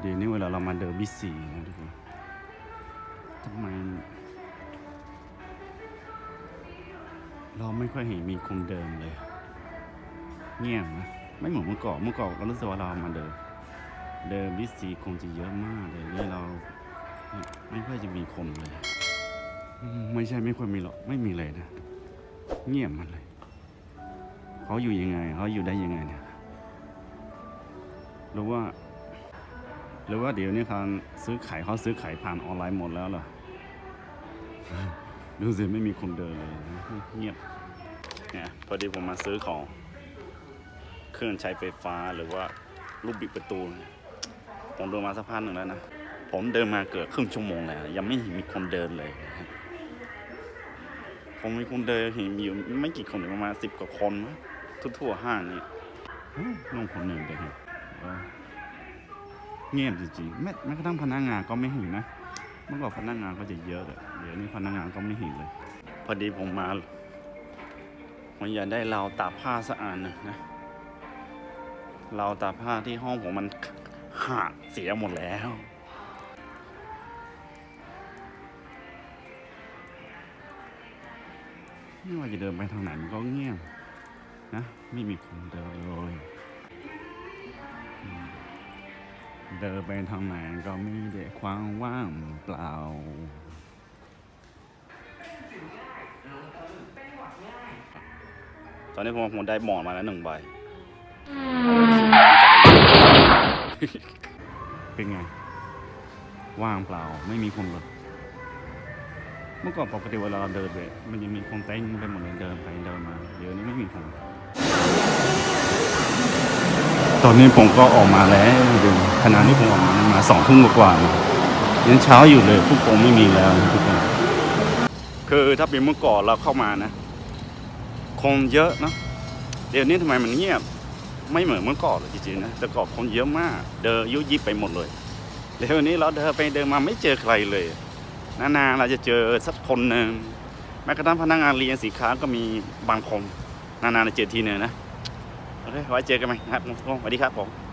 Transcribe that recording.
เดี๋ยวนี้เวลาเรามาเดินบิสีนะทุกคนทำไม เราไม่ค่อยเห็นมีคนเดินเลย เงียบนะไม่เหมือนเมื่อก่อนเมื่อก่อนเรารู้สึกว่าเรามาเดิน เดินบิสีคงจะเยอะมากเลยนี่เราไม่ค่อยจะมีคนเลย ไม่ใช่ไม่ค่อยมีหรอกไม่มีเลยนะ เงียบมันเลยเขาอยู่ยังไงเขาอยู่ได้ยังไงเนี่ยหรือว่า หรือว่าเดี๋ยวนี้การซื้อขายเขาซื้อขายผ่านออนไลน์หมดแล้วเหรอดูสิไม่มีคนเดินเลยเงียบเนี่ยพอดีผมมาซื้อของ เครื่องใช้ไฟฟ้าหรือว่าลูกบิดประตูผมเดินมาสักพักหนึ่งแล้วนะผมเดินมาเกือบครึ่งชั่วโมงแล้ว ยังไม่เห็นมีคนเดินเลยครับผมมีคนเดินเห็นอยู่ไม่กี่คนประมาณสิบกว่าคนทั่วๆห้างนี่เฮ้ยลงคนหนึ่งเลยครับเออ เงียบจริงๆแม้แม้กระทั่งพนักงานก็ไม่เห็นนะเมื่อก่อนพนักงานก็จะเยอะเลยเดี๋ยวนี้พนักงานก็ไม่เห็นเลย พอดีผมมาผมอยากได้ราวตากผ้าสักอันหนึ่งนะราวตากผ้าที่ห้องผมมันหักเสียหมดแล้วไม่ว่าจะเดินไปทางไหนมันก็เงียบนะ ไม่มีคนเดินเลย เดินไปทางไหนก็มีแต่ความว่างเปล่า ตอนนี้ผมผมได้หมอนมาแล้วหนึ่งใบ เป็นไง ว่างเปล่าไม่มีคนเลยเมื่อก่อนปกติเวลาเราเดินไปมันจะมีคนเต้นไปหมดเลยเดินไปเดินมา เดี๋ยวนี้ไม่มีคน ตอนนี้ผมก็ออกมาแล้วดูขณะที่ผมออกมามาสองทุ่มกว่ายังเช้าอยู่เลยผู้คนไม่มีแล้วทุกคนคือถ้าเป็นเมื่อก่อนเราเข้ามานะ คงเยอะเนอะเดี๋ยวนี้ทำไมมันเงียบ ไม่เหมือนเมื่อก่อนเลยจริงๆนะแต่ก่อนคนเยอะมาก เดินยุยิบไปหมดเลยเดี๋ยวนี้เราเดินไปเดินมาไม่เจอใครเลยนานๆเราจะเจอสักคนหนึ่งแม้กระทั่งพนักงานเรียนสินค้าก็มีบางคนนานๆจะเจอทีหนึ่งนะ โอเคไว้เจอกันใหม่นะครับสวัสดีครับผม